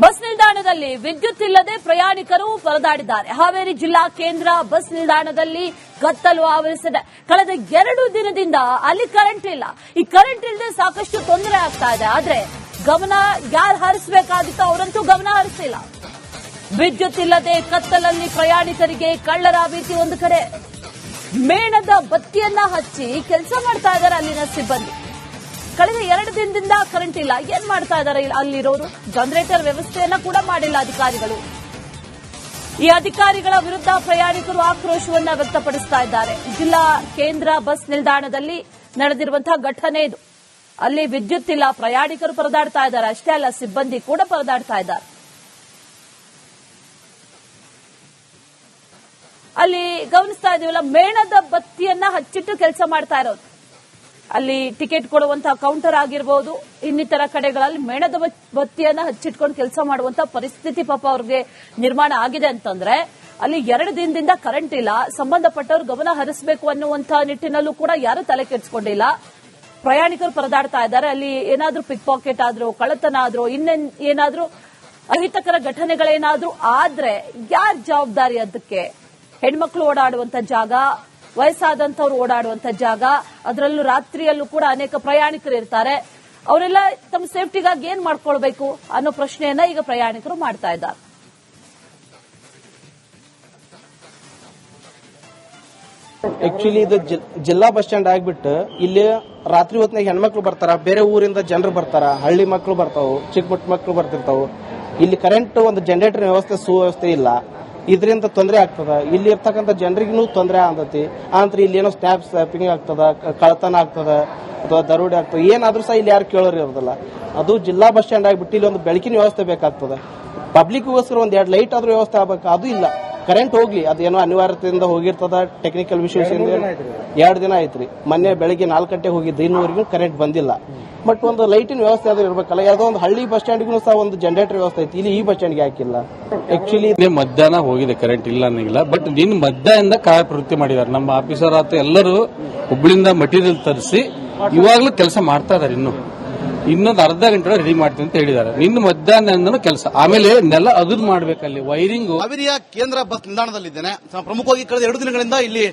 Bus ನಿಲ್ದಾಣದಲ್ಲಿ ವಿದ್ಯುತ್ ಇಲ್ಲದೆ ಪ್ರಯಾಣಿಕರು ಪರದಾಡಿದ್ದಾರೆ. ಹಾವೇರಿ ಜಿಲ್ಲಾ ಕೇಂದ್ರ ಬಸ್ ನಿಲ್ದಾಣದಲ್ಲಿ ಕತ್ತಲು ಆವರಿಸಿದೆ. ಕಳೆದ ಎರಡು ದಿನದಿಂದ ಅಲ್ಲಿ ಕರೆಂಟ್ ಇಲ್ಲ. ಈ ಕರೆಂಟ್ ಇಲ್ಲದೆ ಸಾಕಷ್ಟು ತೊಂದರೆ ಆಗ್ತಾ ಇದೆ. ಆದ್ರೆ ಗಮನ ಯಾರು ಹರಿಸಬೇಕಾಗಿತ್ತು ಅವರಂತೂ ಗಮನ ಹರಿಸಿಲ್ಲ. ವಿದ್ಯುತ್ ಇಲ್ಲದೆ ಕತ್ತಲಲ್ಲಿ ಪ್ರಯಾಣಿಕರಿಗೆ ಕಳ್ಳರ ಭೀತಿ ಒಂದು ಕಡೆ. ಮೇಣದ ಬತ್ತಿಯನ್ನ ಹಚ್ಚಿ ಕೆಲಸ ಮಾಡ್ತಾ ಇದ್ದಾರೆ ಅಲ್ಲಿನ ಸಿಬ್ಬಂದಿ. ಕಳೆದ ಎರಡು ದಿನದಿಂದ ಕರೆಂಟ್ ಇಲ್ಲ. ಏನ್ ಮಾಡ್ತಾ ಇದ್ದಾರೆ ಅಲ್ಲಿರೋರು? ಜನರೇಟರ್ ವ್ಯವಸ್ಥೆಯನ್ನ ಕೂಡ ಮಾಡಿಲ್ಲ ಅಧಿಕಾರಿಗಳು. ಈ ಅಧಿಕಾರಿಗಳ ವಿರುದ್ಧ ಪ್ರಯಾಣಿಕರು ಆಕ್ರೋಶವನ್ನ ವ್ಯಕ್ತಪಡಿಸ್ತಾ ಇದ್ದಾರೆ. ಜಿಲ್ಲಾ ಕೇಂದ್ರ ಬಸ್ ನಿಲ್ದಾಣದಲ್ಲಿ ನಡೆದಿರುವಂತಹ ಘಟನೆ ಇದು. ಅಲ್ಲಿ ವಿದ್ಯುತ್ ಇಲ್ಲ. ಪ್ರಯಾಣಿಕರು ಪರದಾಡ್ತಾ ಇದ್ದಾರೆ. ಅಷ್ಟೇ ಅಲ್ಲ, ಸಿಬ್ಬಂದಿ ಕೂಡ ಪರದಾಡ್ತಾ ಇದ್ದಾರೆ. ಅಲ್ಲಿ ಗಮನಿಸ್ತಾ ಇದೀವಲ್ಲ, ಮೇಣದ ಬತ್ತಿಯನ್ನ ಹಚ್ಚಿಟ್ಟು ಕೆಲಸ ಮಾಡ್ತಾ ಇರೋದು ಅಲ್ಲಿ ಟಿಕೆಟ್ ಕೊಡುವಂತಹ ಕೌಂಟರ್ ಆಗಿರಬಹುದು ಇನ್ನಿತರ ಕಡೆಗಳಲ್ಲಿ ಮೇಣದ ಬತ್- ಬತ್ತಿಯನ್ನ ಹಚ್ಚಿಟ್ಕೊಂಡು ಕೆಲಸ ಮಾಡುವಂತ ಪರಿಸ್ಥಿತಿ ಪಾಪ ಅವ್ರಿಗೆ ನಿರ್ಮಾಣ ಆಗಿದೆ ಅಂತಂದ್ರೆ, ಅಲ್ಲಿ ಎರಡು ದಿನದಿಂದ ಕರೆಂಟ್ ಇಲ್ಲ, ಸಂಬಂಧಪಟ್ಟವರು ಗಮನ ಹರಿಸಬೇಕು ಅನ್ನುವಂತ ನಿಟ್ಟಿನಲ್ಲೂ ಕೂಡ ಯಾರು ತಲೆ ಕೆಡಿಸಿಕೊಂಡಿಲ್ಲ. ಪ್ರಯಾಣಿಕರು ಪರದಾಡ್ತಾ ಇದ್ದಾರೆ, ಅಲ್ಲಿ ಏನಾದ್ರೂ ಪಿಕ್ ಪಾಕೆಟ್ ಆದ್ರೂ, ಕಳ್ಳತನ ಆದ್ರೂ, ಇನ್ನೇನ್, ಏನಾದ್ರೂ ಅಹಿತಕರ ಘಟನೆಗಳೇನಾದ್ರೂ ಆದ್ರೆ ಯಾರ ಜವಾಬ್ದಾರಿ ಅದಕ್ಕೆ? ಹೆಣ್ಮಕ್ಳು ಓಡಾಡುವಂತ ಜಾಗ ವಯಸ್ಸಾದಂತವ್ರು ಓಡಾಡುವಂತ ಜಾಗ, ಅದರಲ್ಲೂ ರಾತ್ರಿಯಲ್ಲೂ ಕೂಡ ಅನೇಕ ಪ್ರಯಾಣಿಕರು ಇರ್ತಾರೆ. ಅವರೆಲ್ಲ ತಮ್ಮ ಸೇಫ್ಟಿಗಾಗಿ ಏನ್ ಮಾಡ್ಕೊಳ್ಬೇಕು ಅನ್ನೋ ಪ್ರಶ್ನೆಯನ್ನ ಈಗ ಪ್ರಯಾಣಿಕರು ಮಾಡ್ತಾ ಇದ್ದಾರೆ. ಆಕ್ಚುಲಿ ಇದು ಜಿಲ್ಲಾ ಬಸ್ ಸ್ಟ್ಯಾಂಡ್ ಆಗ್ಬಿಟ್ಟು ಇಲ್ಲಿ ರಾತ್ರಿ ಹೊತ್ತಿನಾಗ ಹೆಣ್ಮಕ್ಳು ಬರ್ತಾರ, ಬೇರೆ ಊರಿಂದ ಜನರು ಬರ್ತಾರ, ಹಳ್ಳಿ ಮಕ್ಕಳು ಬರ್ತಾವು ಚಿಕ್ಕ ಪುಟ್ಟ ಮಕ್ಳು ಬರ್ತಿರ್ತಾವು. ಇಲ್ಲಿ ಕರೆಂಟ್ ಒಂದು ಜನರೇಟರ್ ವ್ಯವಸ್ಥೆ, ಸುವ್ಯವಸ್ಥೆ ಇಲ್ಲ. ಇದರಿಂದ ತೊಂದರೆ ಆಗ್ತದ. ಇಲ್ಲಿ ಇರ್ತಕ್ಕಂಥ ಜನರಿಗೂ ತೊಂದರೆ ಆಗತೈತಿ ಆನಂತರ ಇಲ್ಲಿ ಏನೋ ಸ್ಟ್ಯಾಪ್ ಸ್ಟ್ಯಾಪಿಂಗ್ ಆಗ್ತದ ಕಳತನ ಆಗ್ತದ, ಅಥವಾ ದರೋಡೆ ಆಗ್ತದೆ. ಏನಾದ್ರೂ ಸಹ ಇಲ್ಲಿ ಯಾರು ಕೇಳೋರು ಇರೋದಿಲ್ಲ. ಅದು ಜಿಲ್ಲಾ ಬಸ್ ಸ್ಟ್ಯಾಂಡ್ ಆಗಿಬಿಟ್ಟು ಇಲ್ಲಿ ಒಂದು ಬೆಳಕಿನ ವ್ಯವಸ್ಥೆ ಬೇಕಾಗ್ತದೆ. ಪಬ್ಲಿಕ್ಗೋಸ್ಕರ ಒಂದ್ ಎರಡು ಲೈಟ್ ಆದ್ರೂ ವ್ಯವಸ್ಥೆ ಆಗ್ಬೇಕು. ಅದು ಇಲ್ಲ. ಕರೆಂಟ್ ಹೋಗ್ಲಿ ಅದೇನೋ ಅನಿವಾರ್ಯತೆಯಿಂದ ಹೋಗಿರ್ತದ ಟೆಕ್ನಿಕಲ್ ವಿಶೇಷ ಎರಡು ದಿನ ಆಯ್ತ್ರಿ. ಮೊನ್ನೆ ಬೆಳಗ್ಗೆ ನಾಲ್ಕು ಗಂಟೆ ಹೋಗಿದ್ದು ಇನ್ನೂವರೆಗೂ ಕರೆಂಟ್ ಬಂದಿಲ್ಲ. ಬಟ್ ಒಂದು ಲೈಟಿನ ವ್ಯವಸ್ಥೆ ಆದ್ರೂ ಇರ್ಬೇಕಲ್ಲ ಯಾವುದೋ ಒಂದು ಹಳ್ಳಿ ಬಸ್ ಸ್ಟ್ಯಾಂಡ್ಗೂ ಸಹ ಒಂದು ಜನರೇಟರ್ ವ್ಯವಸ್ಥೆ ಐತಿ. ಇಲ್ಲಿ ಈ ಬಸ್ ಸ್ಟ್ಯಾಂಡ್ಗೆ ಹಾಕಿಲ್ಲ. ಆಕ್ಚುಲಿ ಮಧ್ಯಾಹ್ನ ಹೋಗಿದೆ ಕರೆಂಟ್ ಇಲ್ಲ ಅನ್ನಂಗಿಲ್ಲ. ಬಟ್ ನಿನ್ನ ಮಧ್ಯಾಹ್ನದಿಂದ ಕಾರ್ಯಪ್ರವೃತ್ತಿ ಮಾಡಿದ್ದಾರೆ ನಮ್ಮ ಆಫೀಸರ್ ಆತ ಎಲ್ಲರೂ ಹುಬ್ಳಿಂದ ಮಟೀರಿಯಲ್ ತರಿಸಿ ಇವಾಗ್ಲೂ ಕೆಲಸ ಮಾಡ್ತಾ ಇದಾರೆ ಇನ್ನು. ಇನ್ನೊಂದು ಅರ್ಧ ಗಂಟೆ ರೆಡಿ ಮಾಡ್ತೀನಿ ಅಂತ ಹೇಳಿದ್ದಾರೆ. ನಿನ್ನ ಮಧ್ಯಾಹ್ನ ಕೆಲಸ. ಆಮೇಲೆ ನೆಲ ಅದು ಮಾಡ್ಬೇಕಲ್ಲಿ ವೈರಿಂಗ್ ಹಾವೇರಿಯ ಕೇಂದ್ರ ಬಸ್ ನಿಲ್ದಾಣದಲ್ಲಿದ್ದೇನೆ. ಪ್ರಮುಖವಾಗಿ ಕಳೆದ ಎರಡು ದಿನಗಳಿಂದ ಇಲ್ಲಿ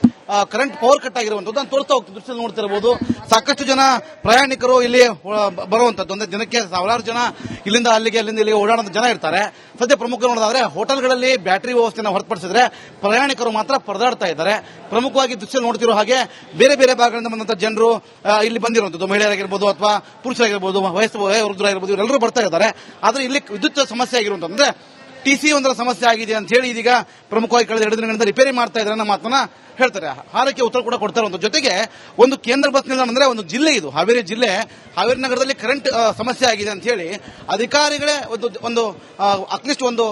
ಕರೆಂಟ್ ಪವರ್ ಕಟ್ ಆಗಿರುವಂತದ್ದು ನಾನು ತೋರಿಸ್ತಾ ಹೋಗ್ತೀನಿ ದೃಶ್ಯ ನೋಡ್ತಿರಬಹುದು ಸಾಕಷ್ಟು ಜನ ಪ್ರಯಾಣಿಕರು ಇಲ್ಲಿ ಬರುವಂತದ್ದು ಅಂದ್ರೆ ದಿನಕ್ಕೆ ಸಾವಿರಾರು ಜನ ಇಲ್ಲಿಂದ ಅಲ್ಲಿಗೆ ಅಲ್ಲಿಂದ ಇಲ್ಲಿಗೆ ಓಡಾಡುವಂತ ಜನ ಇರ್ತಾರೆ. ಸದ್ಯ ಪ್ರಮುಖ ನೋಡೋದಾದ್ರೆ ಹೋಟೆಲ್ಗಳಲ್ಲಿ ಬ್ಯಾಟರಿ ವ್ಯವಸ್ಥೆಯನ್ನು ಹೊರತುಪಡಿಸಿದ್ರೆ ಪ್ರಯಾಣಿಕರು ಮಾತ್ರ ಪರದಾಡ್ತಾ ಇದ್ದಾರೆ. ಪ್ರಮುಖವಾಗಿ ದೃಶ್ಯ ನೋಡ್ತಿರೋ ಹಾಗೆ ಬೇರೆ ಬೇರೆ ಭಾಗಗಳಿಂದ ಬಂದಂತ ಜನರು ಇಲ್ಲಿ ಬಂದಿರುವಂತದ್ದು ಮಹಿಳೆಯರಾಗಿರ್ಬೋದು ಅಥವಾ ಪುರುಷರಾಗಿರ್ಬೋದು, ವಯಸ್ಸು, ವಯೋವೃದ್ಧರಾಗಿರ್ಬೋದು, ಇವರೆಲ್ಲರೂ ಬರ್ತಾ ಇದ್ದಾರೆ. ಆದ್ರೆ ಇಲ್ಲಿ ವಿದ್ಯುತ್ ಸಮಸ್ಯೆ ಆಗಿರುವಂತಂದ್ರೆ ಟಿಸಿ ಒಂದರ ಸಮಸ್ಯೆ ಆಗಿದೆ ಅಂತ ಹೇಳಿ ಇದೀಗ ಪ್ರಮುಖವಾಗಿ ಕಳೆದ ಎರಡು ದಿನಗಳಿಂದ ರಿಪೇರಿ ಮಾಡ್ತಾ ಇದ್ದಾರೆ ಅನ್ನೋ ಮಾತನ್ನ ಹೇಳ್ತಾರೆ. ಹಾರಕ್ಕೆ ಉತ್ತರ ಕೂಡ ಕೊಡ್ತಾರೆ ಅಂತ ಜೊತೆಗೆ ಒಂದು ಕೇಂದ್ರ ಬಸ್ ನಿಲ್ದಾಣ ಅಂದ್ರೆ ಒಂದು ಜಿಲ್ಲೆ ಇದು. ಹಾವೇರಿ ಜಿಲ್ಲೆ, ಹಾವೇರಿ ನಗರದಲ್ಲಿ ಕರೆಂಟ್ ಸಮಸ್ಯೆ ಆಗಿದೆ ಅಂತ ಹೇಳಿ ಅಧಿಕಾರಿಗಳೇ ಒಂದು ಒಂದು ಅಟ್ಲೀಸ್ಟ್ ಒಂದು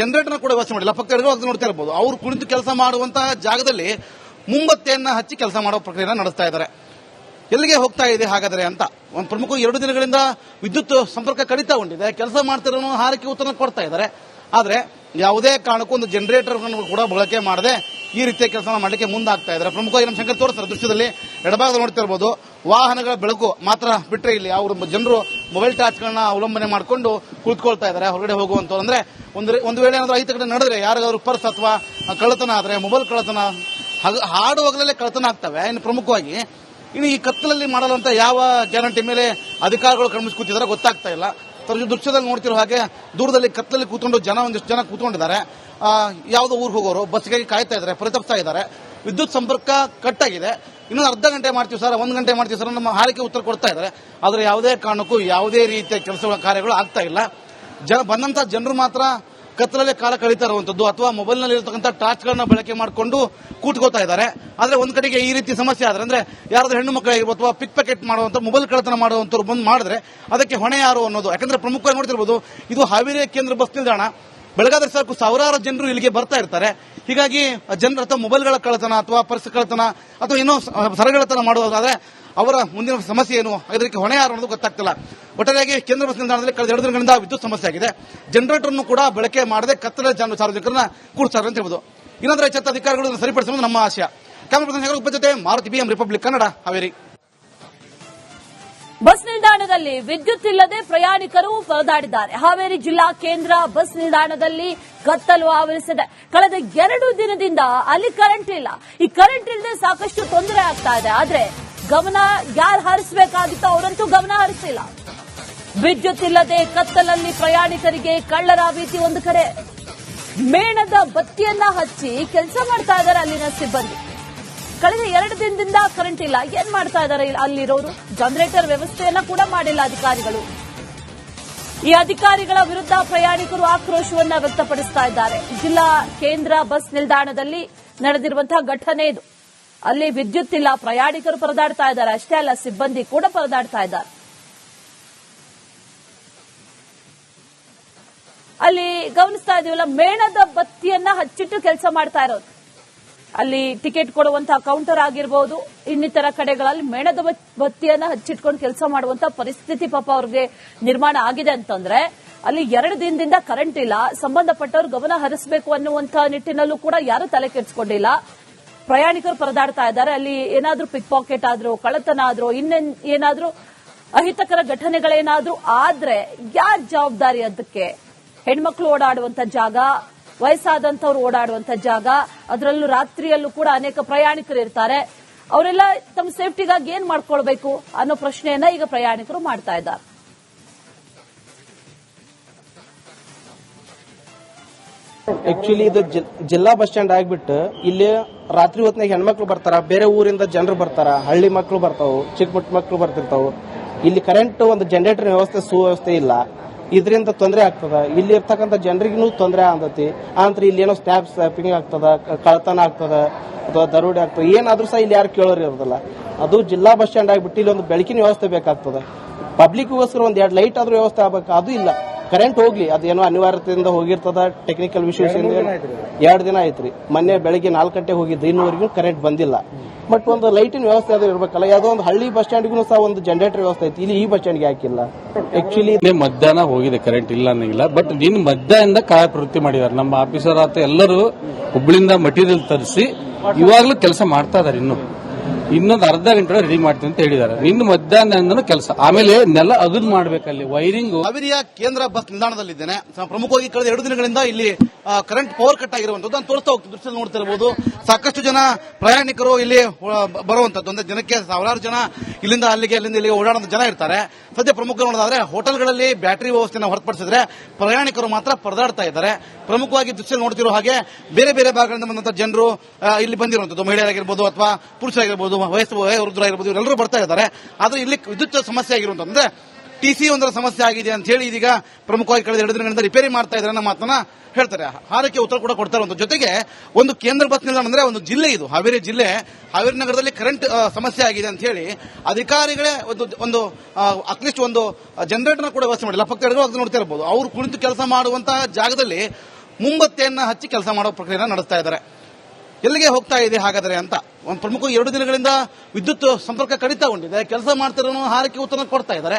ಜನರೇಟರ್ ಕೂಡ ವ್ಯವಸ್ಥೆ ಮಾಡಿಲ್ಲ. ಪಕ್ಕ ನೋಡ್ತಾ ಇರಬಹುದು ಅವರು ಕುಳಿತು ಕೆಲಸ ಮಾಡುವಂತಹ ಜಾಗದಲ್ಲಿ ಮುಂಬತ್ತೆಯನ್ನ ಹಚ್ಚಿ ಕೆಲಸ ಮಾಡೋ ಪ್ರಕ್ರಿಯೆ ನಡೆಸ್ತಾ ಇದ್ದಾರೆ. ಎಲ್ಲಿಗೆ ಹೋಗ್ತಾ ಇದೆ ಹಾಗಾದರೆ ಅಂತ. ಒಂದು ಪ್ರಮುಖ ಎರಡು ದಿನಗಳಿಂದ ವಿದ್ಯುತ್ ಸಂಪರ್ಕ ಕಡಿತಗೊಂಡಿದೆ ಕೆಲಸ ಮಾಡ್ತಿರೋನು ಹಾರಕ್ಕೆ ಉತ್ತರ ಕೊಡ್ತಾ ಇದ್ದಾರೆ. ಆದ್ರೆ ಯಾವುದೇ ಕಾರಣಕ್ಕೂ ಒಂದು ಜನರೇಟರ್ ಕೂಡ ಬಳಕೆ ಮಾಡದೆ ಈ ರೀತಿಯ ಕೆಲಸ ಮಾಡಲಿಕ್ಕೆ ಮುಂದಾಗ್ತಾ ಇದ್ದಾರೆ. ಪ್ರಮುಖವಾಗಿ ನಮ್ಮ ಶಂಕರ್ ತೋರಿಸ್ತಾರೆ, ದೃಶ್ಯದಲ್ಲಿ ಎಡಭಾಗದಲ್ಲಿ ನೋಡ್ತಿರ್ಬೋದು ವಾಹನಗಳ ಬೆಳಕು ಮಾತ್ರ ಬಿಟ್ಟರೆ ಇಲ್ಲಿ ಅವರು ಜನರು ಮೊಬೈಲ್ ಟಾರ್ಚ್ಗಳನ್ನ ಅವಲಂಬನೆ ಮಾಡಿಕೊಂಡು ಕುಳಿತುಕೊಳ್ತಾ ಇದ್ದಾರೆ, ಹೊರಗಡೆ ಹೋಗುವಂತ ಅಂದ್ರೆ ಒಂದು ಒಂದು ವೇಳೆ ಏನಾದರೂ ಐದು ಕಡೆ ನಡೆದ್ರೆ ಯಾರಿಗಾದ್ರು ಪರ್ಸ್ ಅಥವಾ ಕಳ್ಳತನ ಆದರೆ ಮೊಬೈಲ್ ಕಳ್ಳತನ, ಹಗ- ಹಾಡು ಹಗಲಲ್ಲೇ ಕಳ್ಳತನ ಆಗ್ತವೆ. ಇನ್ನು ಪ್ರಮುಖವಾಗಿ, ಇನ್ನು ಈ ಕತ್ತಲಲ್ಲಿ ಮಾಡಲಂತ ಯಾವ ಗ್ಯಾರಂಟಿ ಮೇಲೆ ಅಧಿಕಾರಿಗಳು ಕಣ್ಮಿಸಿ ಗೊತ್ತಾಗ್ತಾ ಇಲ್ಲ. ದೃಶ್ಯದಲ್ಲಿ ನೋಡ್ತಿರೋ ಹಾಗೆ ದೂರದಲ್ಲಿ ಕತ್ತಲಲ್ಲಿ ಕೂತ್ಕೊಂಡು ಜನ ಒಂದಿಷ್ಟು ಜನ ಕೂತ್ಕೊಂಡಿದ್ದಾರೆ. ಯಾವುದೋ ಊರಿಗೆ ಹೋಗೋರು ಬಸ್ಗಾಗಿ ಕಾಯ್ತಾ ಇದ್ದಾರೆ ಪರಿತಪ್ತಾ ಇದ್ದಾರೆ. ವಿದ್ಯುತ್ ಸಂಪರ್ಕ ಕಟ್ ಆಗಿದೆ ಇನ್ನೊಂದು ಅರ್ಧ ಗಂಟೆ ಮಾಡ್ತೀವಿ ಸರ್, ಒಂದು ಗಂಟೆ ಮಾಡ್ತೀವಿ ಸರ್, ನಮ್ಮ ಹಾರಿಕೆ ಉತ್ತರ ಕೊಡ್ತಾ ಇದ್ದಾರೆ. ಆದರೆ ಯಾವುದೇ ಕಾರಣಕ್ಕೂ ಯಾವುದೇ ರೀತಿಯ ಕೆಲಸಗಳ ಕಾರ್ಯಗಳು ಆಗ್ತಾ ಇಲ್ಲ. ಜನ ಬಂದಂತ ಜನರು ಮಾತ್ರ ಕತ್ತಲಲ್ಲೇ ಕಾಲ ಕಳೀತಾ ಇರುವಂತದ್ದು ಅಥವಾ ಮೊಬೈಲ್ನಲ್ಲಿ ಇರತಕ್ಕಂಥ ಟಾರ್ಚ್ ಗಳನ್ನ ಬಳಕೆ ಮಾಡಿಕೊಂಡು ಕೂತ್ಕೋತಾ ಇದ್ದಾರೆ. ಆದ್ರೆ ಒಂದ್ ಕಡೆಗೆ ಈ ರೀತಿ ಸಮಸ್ಯೆ ಆದ್ರೆ ಅಂದ್ರೆ ಯಾರಾದ್ರೂ ಹೆಣ್ಣು ಮಕ್ಕಳಾಗಿರ್ಬೋದು ಅಥವಾ ಪಿಕ್ ಪ್ಯಾಕೆಟ್ ಮಾಡುವಂತ ಮೊಬೈಲ್ ಕಳತನ ಮಾಡುವಂತವ್ರು ಬಂದ್ ಮಾಡಿದ್ರೆ ಅದಕ್ಕೆ ಹೊಣೆ ಯಾರು ಅನ್ನೋದು. ಯಾಕಂದ್ರೆ ಪ್ರಮುಖವಾಗಿ ನೋಡ್ತಿರ್ಬೋದು ಇದು ಹಾವೇರಿ ಕೇಂದ್ರ ಬಸ್ ನಿಲ್ದಾಣ. ಬೆಳಗಾದ್ರೆ ಸಾಕು ಸಾವಿರಾರು ಜನರು ಇಲ್ಲಿಗೆ ಬರ್ತಾ ಇರ್ತಾರೆ. ಹೀಗಾಗಿ ಜನರ ಅಥವಾ ಮೊಬೈಲ್ಗಳ ಕಳ್ಳತನ ಅಥವಾ ಪರ್ಸ್ ಕಳತನ ಅಥವಾ ಏನೋ ಸರಗಳತನ ಮಾಡುವುದಾದ್ರೆ ಅವರ ಮುಂದಿನ ಸಮಸ್ಯೆ ಏನು? ಅದಕ್ಕೆ ಹೊಣೆ ಯಾರು ಅನ್ನೋದು ಗೊತ್ತಾಗ್ತಿಲ್ಲ. ಒಟ್ಟಾರೆಯಾಗಿ ಕೇಂದ್ರ ಬಸ್ ನಿಲ್ದಾಣದಲ್ಲಿ ಕಳೆದ ಎರಡು ದಿನಗಳಿಂದ ವಿದ್ಯುತ್ ಸಮಸ್ಯೆ ಆಗಿದೆ. ಜನರೇಟರ್ ಅನ್ನು ಕೂಡ ಬಳಕೆ ಮಾಡದೆ ಕತ್ತಲ ಜನ ಸಾರ್ವಜನಿಕರನ್ನ ಕೂಡ್ತಾರೆ ಅಂತ ಹೇಳ್ಬೋದು. ಇನ್ನೊಂದ್ರೆ ಎಚ್ಚೆತ್ತ ಅಧಿಕಾರಿಗಳು ಸರಿಪಡಿಸುವುದು ನಮ್ಮ ಆಶಯ. ಕ್ಯಾಮರಾ ಉಪಜತೆ ಜೊತೆ Maruti BM Republic Kannada, Haveri. Bus ನಿಲ್ದಾಣದಲ್ಲಿ ವಿದ್ಯುತ್ ಇಲ್ಲದೆ ಪ್ರಯಾಣಿಕರು ಪರದಾಡಿದ್ದಾರೆ. ಹಾವೇರಿ ಜಿಲ್ಲಾ ಕೇಂದ್ರ ಬಸ್ ನಿಲ್ದಾಣದಲ್ಲಿ ಕತ್ತಲು ಆವರಿಸಿದೆ. ಕಳೆದ ಎರಡು ದಿನದಿಂದ ಅಲ್ಲಿ ಕರೆಂಟ್ ಇಲ್ಲ. ಈ ಕರೆಂಟ್ ಇಲ್ಲದೆ ಸಾಕಷ್ಟು ತೊಂದರೆ ಆಗ್ತಾ ಇದೆ. ಆದ್ರೆ ಗಮನ ಯಾರು ಹರಿಸಬೇಕಾಗಿತ್ತು ಅವರಂತೂ ಗಮನ ಹರಿಸಿಲ್ಲ. ವಿದ್ಯುತ್ ಇಲ್ಲದೆ ಕತ್ತಲಲ್ಲಿ ಪ್ರಯಾಣಿಕರಿಗೆ ಕಳ್ಳರ ಭೀತಿ ಒಂದು ಕಡೆ. ಮೇಣದ ಬತ್ತಿಯನ್ನ ಹಚ್ಚಿ ಕೆಲಸ ಮಾಡ್ತಾ ಇದ್ದಾರೆ ಅಲ್ಲಿನ ಸಿಬ್ಬಂದಿ. ಕಳೆದ ಎರಡು ದಿನದಿಂದ ಕರೆಂಟ್ ಇಲ್ಲ. ಏನ್ ಮಾಡ್ತಾ ಇದ್ದಾರೆ ಅಲ್ಲಿರೋರು? ಜನರೇಟರ್ ವ್ಯವಸ್ಥೆಯನ್ನ ಕೂಡ ಮಾಡಿಲ್ಲ ಅಧಿಕಾರಿಗಳು. ಈ ಅಧಿಕಾರಿಗಳ ವಿರುದ್ಧ ಪ್ರಯಾಣಿಕರು ಆಕ್ರೋಶವನ್ನ ವ್ಯಕ್ತಪಡಿಸ್ತಾ ಇದ್ದಾರೆ. ಜಿಲ್ಲಾ ಕೇಂದ್ರ ಬಸ್ ನಿಲ್ದಾಣದಲ್ಲಿ ನಡೆದಿರುವಂತಹ ಘಟನೆ ಇದು. ಅಲ್ಲಿ ವಿದ್ಯುತ್ ಇಲ್ಲ, ಪ್ರಯಾಣಿಕರು ಪರದಾಡ್ತಾ ಇದ್ದಾರೆ. ಅಷ್ಟೇ ಅಲ್ಲ, ಸಿಬ್ಬಂದಿ ಕೂಡ ಪರದಾಡ್ತಾ ಇದ್ದಾರೆ. ಅಲ್ಲಿ ಗಮನಿಸ್ತಾ ಇದೀವಲ್ಲ, ಮೇಣದ ಬತ್ತಿಯನ್ನ ಹಚ್ಚಿಟ್ಟು ಕೆಲಸ ಮಾಡ್ತಾ ಇರೋದು. ಅಲ್ಲಿ ಟಿಕೆಟ್ ಕೊಡುವಂತಹ ಕೌಂಟರ್ ಆಗಿರಬಹುದು ಇನ್ನಿತರ ಕಡೆಗಳಲ್ಲಿ ಮೇಣದ ಬತ್- ಬತ್ತಿಯನ್ನ ಹಚ್ಚಿಟ್ಕೊಂಡು ಕೆಲಸ ಮಾಡುವಂತಹ ಪರಿಸ್ಥಿತಿ ಪಾಪ ಅವ್ರಿಗೆ ನಿರ್ಮಾಣ ಆಗಿದೆ ಅಂತಂದ್ರೆ, ಅಲ್ಲಿ ಎರಡು ದಿನದಿಂದ ಕರೆಂಟ್ ಇಲ್ಲ, ಸಂಬಂಧಪಟ್ಟವರು ಗಮನ ಹರಿಸಬೇಕು ಅನ್ನುವಂತಹ ನಿಟ್ಟಿನಲ್ಲೂ ಕೂಡ ಯಾರು ತಲೆ ಕೆಡಿಸ್ಕೊಂಡಿಲ್ಲ. ಪ್ರಯಾಣಿಕರು ಪರದಾಡ್ತಾ ಇದ್ದಾರೆ. ಅಲ್ಲಿ ಏನಾದ್ರೂ ಪಿಕ್ ಪಾಕೆಟ್ ಆದ್ರೂ, ಕಳ್ಳತನ ಆದ್ರೂ, ಇನ್ನೇನ್, ಏನಾದ್ರೂ ಅಹಿತಕರ ಘಟನೆಗಳೇನಾದ್ರೂ ಆದ್ರೆ ಯಾರ ಜವಾಬ್ದಾರಿ ಅದಕ್ಕೆ? ಹೆಣ್ಮಕ್ಳು ಓಡಾಡುವಂತ ಜಾಗ ವಯಸ್ಸಾದಂತವ್ರು ಓಡಾಡುವಂತ ಜಾಗ, ಅದರಲ್ಲೂ ರಾತ್ರಿಯಲ್ಲೂ ಕೂಡ ಅನೇಕ ಪ್ರಯಾಣಿಕರು ಇರ್ತಾರೆ. ಅವರೆಲ್ಲ ತಮ್ಮ ಸೇಫ್ಟಿಗಾಗಿ ಏನ್ ಮಾಡ್ಕೊಳ್ಬೇಕು ಅನ್ನೋ ಪ್ರಶ್ನೆಯನ್ನ ಈಗ ಪ್ರಯಾಣಿಕರು ಮಾಡ್ತಾ ಇದ್ದಾರೆ. ಆಕ್ಚುಲಿ ಇದು ಜಿಲ್ಲಾ ಬಸ್ ಸ್ಟ್ಯಾಂಡ್ ಆಗ್ಬಿಟ್ಟು ಇಲ್ಲಿ ರಾತ್ರಿ ಹೊತ್ನಾಗ ಹೆಣ್ಮಕ್ಳು ಬರ್ತಾರ, ಬೇರೆ ಊರಿಂದ ಜನರು ಬರ್ತಾರ, ಹಳ್ಳಿ ಮಕ್ಕಳು ಬರ್ತಾವು, ಚಿಕ್ಕ ಪುಟ್ಟ ಮಕ್ಕಳು ಬರ್ತಿರ್ತಾವು. ಇಲ್ಲಿ ಕರೆಂಟ್ ಒಂದು ಜನರೇಟರ್ ವ್ಯವಸ್ಥೆ, ಸುವ್ಯವಸ್ಥೆ ಇಲ್ಲ. ಇದರಿಂದ ತೊಂದರೆ ಆಗ್ತದ. ಇಲ್ಲಿ ಇರ್ತಕ್ಕಂಥ ಜನರಿಗೂ ತೊಂದರೆ ಆಗತಿ ಆನಂತರ ಇಲ್ಲಿ ಏನೋ ಸ್ಟ್ಯಾಪ್ ಸ್ಟ್ಯಾಪಿಂಗ್ ಆಗ್ತದ ಕಳ್ತನ ಆಗ್ತದ, ಅಥವಾ ದರೋಡೆ ಆಗ್ತದೆ. ಏನಾದ್ರೂ ಸಹ ಇಲ್ಲಿ ಯಾರು ಕೇಳೋರು ಇರೋದಿಲ್ಲ. ಅದು ಜಿಲ್ಲಾ ಬಸ್ ಸ್ಟ್ಯಾಂಡ್ ಆಗಿಬಿಟ್ಟು ಇಲ್ಲಿ ಒಂದು ಬೆಳಕಿನ ವ್ಯವಸ್ಥೆ ಬೇಕಾಗ್ತದೆ. ಪಬ್ಲಿಕ್ಗೋಸ್ಕರ ಒಂದು ಎರಡು ಲೈಟ್ ಆದ್ರೂ ವ್ಯವಸ್ಥೆ ಆಗ್ಬೇಕು. ಅದು ಇಲ್ಲ. ಕರೆಂಟ್ ಹೋಗ್ಲಿ ಅದೇನೋ ಅನಿವಾರ್ಯತೆಯಿಂದ ಹೋಗಿರ್ತದ ಟೆಕ್ನಿಕಲ್ ವಿಷಯಸ್ ಎರಡು ದಿನ ಆಯ್ತ್ರಿ ಮೊನ್ನೆ ಬೆಳಗ್ಗೆ ನಾಲ್ಕು ಗಂಟೆ ಹೋಗಿದ್ದು ಇನ್ನೂವರೆಗೂ ಕರೆಂಟ್ ಬಂದಿಲ್ಲ. ಬಟ್ ಒಂದು ಲೈಟಿನ ವ್ಯವಸ್ಥೆ ಅದು ಇರಬೇಕಲ್ಲ ಯಾವುದೋ ಒಂದು ಹಳ್ಳಿ ಬಸ್ ಸ್ಟ್ಯಾಂಡ್ಗೂ ಸಹ ಒಂದು ಜನರೇಟರ್ ವ್ಯವಸ್ಥೆ ಐತಿ. ಇಲ್ಲಿ ಈ ಬಸ್ ಸ್ಟ್ಯಾಂಡ್ಗೆ ಹಾಕಿಲ್ಲ. ಆಕ್ಚುಲಿ ಮಧ್ಯಾಹ್ನ ಹೋಗಿದೆ ಕರೆಂಟ್ ಇಲ್ಲ ಅನ್ನಂಗಿಲ್ಲ ಬಟ್ ನಿನ್ನ ಮಧ್ಯಾಹ್ನದಿಂದ ಕಾಯಪ್ರವೃತ್ತಿ ಮಾಡಿದ್ದಾರೆ ನಮ್ಮ ಆಫೀಸರ್ ಆತ ಎಲ್ಲರೂ ಹುಬ್ಳಿಂದ ಮಟೀರಿಯಲ್ ತರಿಸಿ ಇವಾಗಲೂ ಕೆಲಸ ಮಾಡ್ತಾ ಇದಾರೆ ಇನ್ನು. ಇನ್ನೊಂದು ಅರ್ಧ ಗಂಟೆ ರೆಡಿ ಮಾಡ್ತೀನಿ ಅಂತ ಹೇಳಿದ್ದಾರೆ. ಇನ್ನು ಮಧ್ಯಾಹ್ನ ಕೆಲಸ. ಆಮೇಲೆ ನೆಲ ಅಗದ್ ಮಾಡ್ಬೇಕಲ್ಲಿ ವೈರಿಂಗ್ ಹಾವೇರಿಯ ಕೇಂದ್ರ ಬಸ್ ನಿಲ್ದಾಣದಲ್ಲಿದ್ದೇನೆ. ಪ್ರಮುಖವಾಗಿ ಕಳೆದ ಎರಡು ದಿನಗಳಿಂದ ಇಲ್ಲಿ ಕರೆಂಟ್ ಪವರ್ ಕಟ್ ಆಗಿರುವಂತದ್ದು ನಾನು ತೋರಿಸ್ತಾ ಹೋಗ್ತೀನಿ, ದೃಶ್ಯದಲ್ಲಿ ನೋಡ್ತಿರಬಹುದು ಸಾಕಷ್ಟು ಜನ ಪ್ರಯಾಣಿಕರು ಇಲ್ಲಿ ಬರುವಂತದ್ದು ಅಂದ್ರೆ ದಿನಕ್ಕೆ ಸಾವಿರಾರು ಜನ ಇಲ್ಲಿಂದ ಅಲ್ಲಿಗೆ, ಅಲ್ಲಿಂದ ಇಲ್ಲಿಗೆ ಓಡಾಡೋ ಜನ ಇರ್ತಾರೆ. ಸದ್ಯ ಪ್ರಮುಖ ನೋಡೋದಾದ್ರೆ, ಹೋಟೆಲ್ಗಳಲ್ಲಿ ಬ್ಯಾಟರಿ ವ್ಯವಸ್ಥೆನ ಹೊರತುಪಡಿಸಿದ್ರೆ ಪ್ರಯಾಣಿಕರು ಮಾತ್ರ ಪರದಾಡ್ತಾ ಇದ್ದಾರೆ. ಪ್ರಮುಖವಾಗಿ ದೃಶ್ಯ ನೋಡ್ತಿರೋ ಹಾಗೆ ಬೇರೆ ಬೇರೆ ಭಾಗಗಳಿಂದ ಬಂದಂತ ಜನರು ಇಲ್ಲಿ ಬಂದಿರುವಂತದ್ದು ಮಹಿಳೆಯರಾಗಿರ್ಬೋದು ಅಥವಾ ಪುರುಷರಾಗಿರ್ಬೋದು. ವಯಸ್ಸು, ವಯೋವೃದ್ಧರಾಗಿರ್ಬೋದು ಇವರೆಲ್ಲರೂ ಬರ್ತಾ ಇದ್ದಾರೆ. ಆದರೆ ಇಲ್ಲಿ ವಿದ್ಯುತ್ ಸಮಸ್ಯೆ ಆಗಿರುವಂತಂದ್ರೆ ಅಂದ್ರೆ ಟಿಸಿ ಒಂದರ ಸಮಸ್ಯೆ ಆಗಿದೆ ಅಂತ ಹೇಳಿ ಇದೀಗ ಪ್ರಮುಖವಾಗಿ ಕಳೆದ ಎರಡು ದಿನಗಳಿಂದ ರಿಪೇರಿ ಮಾಡ್ತಾ ಇದ್ದಾರೆ ಅನ್ನೋ ಮಾತನ್ನ ಹೇಳ್ತಾರೆ. ಹಾರಕ್ಕೆ ಉತ್ತರ ಕೂಡ ಕೊಡ್ತಾ ಇರುವಂತ ಜೊತೆಗೆ ಒಂದು ಕೇಂದ್ರ ಬಸ್ ನಿಲ್ದಾಣ ಅಂದ್ರೆ ಒಂದು ಜಿಲ್ಲೆ ಇದು, ಹಾವೇರಿ ಜಿಲ್ಲೆ. ಹಾವೇರಿ ನಗರದಲ್ಲಿ ಕರೆಂಟ್ ಸಮಸ್ಯೆ ಆಗಿದೆ ಅಂತ ಹೇಳಿ ಅಧಿಕಾರಿಗಳೇ ಒಂದು ಒಂದು ಅಟ್ಲೀಸ್ಟ್ ಒಂದು ಜನರೇಟರ್ ಕೂಡ ವ್ಯವಸ್ಥೆ ಮಾಡಿಲ್ಲ. ಫಕ್ತ ಅದನ್ನ ನೋಡ್ತಾ ಇರಬಹುದು ಅವರು ಕುಳಿತು ಕೆಲಸ ಮಾಡುವಂತಹ ಜಾಗದಲ್ಲಿ ಮುಂಬತ್ತೆಯನ್ನ ಹಚ್ಚಿ ಕೆಲಸ ಮಾಡೋ ಪ್ರಕ್ರಿಯೆ ನಡೆಸ್ತಾ ಇದ್ದಾರೆ. ಎಲ್ಲಿಗೆ ಹೋಗ್ತಾ ಇದೆ ಹಾಗಾದರೆ ಅಂತ. ಒಂದು ಪ್ರಮುಖ ಎರಡು ದಿನಗಳಿಂದ ವಿದ್ಯುತ್ ಸಂಪರ್ಕ ಕಡಿತಗೊಂಡಿದೆ ಕೆಲಸ ಮಾಡ್ತಿರೋನು ಹಾರಕ್ಕೆ ಉತ್ತರ ಕೊಡ್ತಾ ಇದ್ದಾರೆ.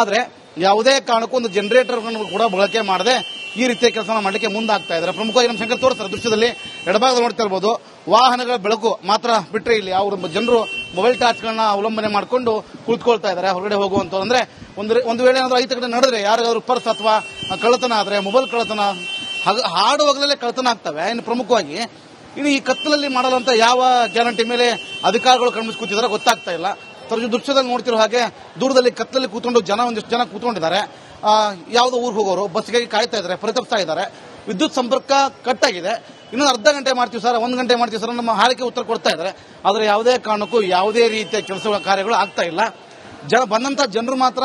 ಆದರೆ ಯಾವುದೇ ಕಾರಣಕ್ಕೂ ಒಂದು ಜನರೇಟರ್ ಕೂಡ ಬಳಕೆ ಮಾಡದೆ ಈ ರೀತಿಯ ಕೆಲಸ ಮಾಡಲಿಕ್ಕೆ ಮುಂದಾಗ್ತಾ ಇದ್ದಾರೆ. ಪ್ರಮುಖವಾಗಿ ನಮ್ಮ ಶಂಕರ್ ತೋರಿಸ್ತಾರೆ. ದೃಶ್ಯದಲ್ಲಿ ಎಡಭಾಗದಲ್ಲಿ ನೋಡ್ತಾ ಇರ್ಬೋದು, ವಾಹನಗಳ ಬೆಳಕು ಮಾತ್ರ ಬಿಟ್ಟರೆ ಇಲ್ಲಿ ಅವರು ಜನರು ಮೊಬೈಲ್ ಟಾರ್ಚ್ಗಳನ್ನ ಅವಲಂಬನೆ ಮಾಡಿಕೊಂಡು ಕುಳಿತುಕೊಳ್ತಾ ಇದ್ದಾರೆ. ಹೊರಗಡೆ ಹೋಗುವಂತ ಅಂದ್ರೆ ಒಂದು ಒಂದು ವೇಳೆ ಏನಾದ್ರು ಐದು ಕಡೆ ನಡೆದ್ರೆ, ಯಾರಿಗಾದ್ರು ಪರ್ಸ್ ಅಥವಾ ಕಳ್ಳತನ ಆದ್ರೆ ಮೊಬೈಲ್ ಕಳ್ಳತನ ಹಾಡುವಾಗಲೇ ಕಳ್ಳತನ ಆಗ್ತವೆ. ಇನ್ನು ಪ್ರಮುಖವಾಗಿ ಇನ್ನು ಈ ಕತ್ತಲಲ್ಲಿ ಮಾಡಲಂತ ಯಾವ ಗ್ಯಾರಂಟಿ ಮೇಲೆ ಅಧಿಕಾರಿಗಳು ಕಣ್ಮಿಸ್ ಕೂತಿದ್ದಾರೆ ಗೊತ್ತಾಗ್ತಾ ಇಲ್ಲ. ತರ ದೃಶ್ಯದಲ್ಲಿ ನೋಡ್ತಿರೋ ಹಾಗೆ ದೂರದಲ್ಲಿ ಕತ್ತಲಲ್ಲಿ ಕೂತ್ಕೊಂಡು ಜನ ಒಂದಿಷ್ಟು ಜನ ಕೂತ್ಕೊಂಡಿದ್ದಾರೆ. ಯಾವುದೋ ಊರಿಗೆ ಹೋಗೋರು ಬಸ್ಗಾಗಿ ಕಾಯ್ತಾ ಇದ್ದಾರೆ ಪರಿತಪ್ತಾ ಇದ್ದಾರೆ. ವಿದ್ಯುತ್ ಸಂಪರ್ಕ ಕಟ್ ಆಗಿದೆ ಇನ್ನೊಂದು ಅರ್ಧ ಗಂಟೆ ಮಾಡ್ತೀವಿ ಸರ್, ಒಂದು ಗಂಟೆ ಮಾಡ್ತೀವಿ ಸರ್, ನಮ್ಮ ಹಾಳಿಕೆ ಉತ್ತರ ಕೊಡ್ತಾ ಇದ್ದಾರೆ. ಆದರೆ ಯಾವುದೇ ಕಾರಣಕ್ಕೂ ಯಾವುದೇ ರೀತಿಯ ಕೆಲಸ ಕಾರ್ಯಗಳು ಆಗ್ತಾ ಇಲ್ಲ. ಜನ ಬಂದಂಥ ಜನರು ಮಾತ್ರ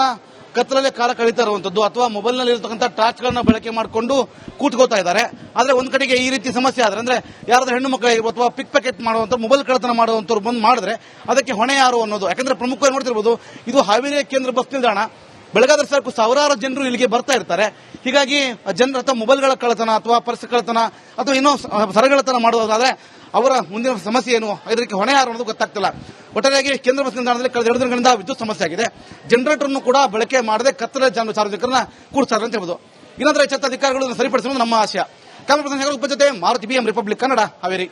ಕತ್ತಲಲ್ಲೇ ಕಾಲ ಕಳೀತಾ ಇರುವಂತದ್ದು ಅಥವಾ ಮೊಬೈಲ್ನಲ್ಲಿ ಇರತಕ್ಕಂಥ ಟಾರ್ಚ್ ಗಳನ್ನ ಬಳಕೆ ಮಾಡಿಕೊಂಡು ಕೂತ್ಕೋತಾ ಇದ್ದಾರೆ. ಆದ್ರೆ ಒಂದ್ ಕಡೆಗೆ ಈ ರೀತಿ ಸಮಸ್ಯೆ ಆದ್ರೆ ಅಂದ್ರೆ ಯಾರಾದ್ರೂ ಹೆಣ್ಣು ಮಕ್ಕಳು ಅಥವಾ ಪಿಕ್ ಪ್ಯಾಕೆಟ್ ಮಾಡುವಂತ ಮೊಬೈಲ್ ಕಳ್ಳತನ ಮಾಡುವಂತವ್ರು ಬಂದು ಮಾಡಿದ್ರೆ ಅದಕ್ಕೆ ಹೊಣೆ ಯಾರು ಅನ್ನೋದು ಯಾಕಂದ್ರೆ ಪ್ರಮುಖವಾಗಿ ನೋಡ್ತಿರ್ಬೋದು ಇದು ಹಾವೇರಿ ಕೇಂದ್ರ ಬಸ್ ನಿಲ್ದಾಣ. ಬೆಳಗಾದ್ರೆ ಸಾಕು ಸಾವಿರಾರು ಜನರು ಇಲ್ಲಿಗೆ ಬರ್ತಾ ಇರ್ತಾರೆ. ಹೀಗಾಗಿ ಜನರ ಹತ್ರ ಮೊಬೈಲ್ಗಳ ಕಳ್ಳತನ ಅಥವಾ ಪರ್ಸ್ ಕಳ್ಳತನ ಅಥವಾ ಇನ್ನೂ ಸರಗಳತನ ಮಾಡೋದಾದ್ರೆ ಅವರ ಮುಂದಿನ ಸಮಸ್ಯೆ ಏನು? ಇದಕ್ಕೆ ಹೊಣೆ ಯಾರು ಅನ್ನೋದು ಗೊತ್ತಾಗ್ತಿಲ್ಲ. ಒಟ್ಟಾರೆಯಾಗಿ ಕೇಂದ್ರ ಬಸ್ ನಿಲ್ದಾಣದಲ್ಲಿ ಕಳೆದ ಎರಡು ದಿನಗಳಿಂದ ವಿದ್ಯುತ್ ಸಮಸ್ಯೆ ಆಗಿದೆ. ಜನರೇಟರ್ ಕೂಡ ಬಳಕೆ ಮಾಡದೆ ಕತ್ತಲ ಜನ ಸಾರ್ವಜನಿಕರನ್ನ ಕೂರಿಸ್ತಾರೆ ಅಂತ ಹೇಳ್ಬೋದು. ಇನ್ನೊಂದ್ರೆ ಎಚ್ಚೆತ್ತ ಅಧಿಕಾರಿಗಳು ಸರಿಪಡಿಸುವುದು ನಮ್ಮ ಆಶಯ. ಕಾಂಗ್ರೆಸ್ ಪರ್ಸನ್ ಜೊತೆ ಮಾರುತಿ ಬಿಎಂ ರಿಪಬ್ಲಿಕ್ ಕನ್ನಡ, ಹಾವೇರಿ.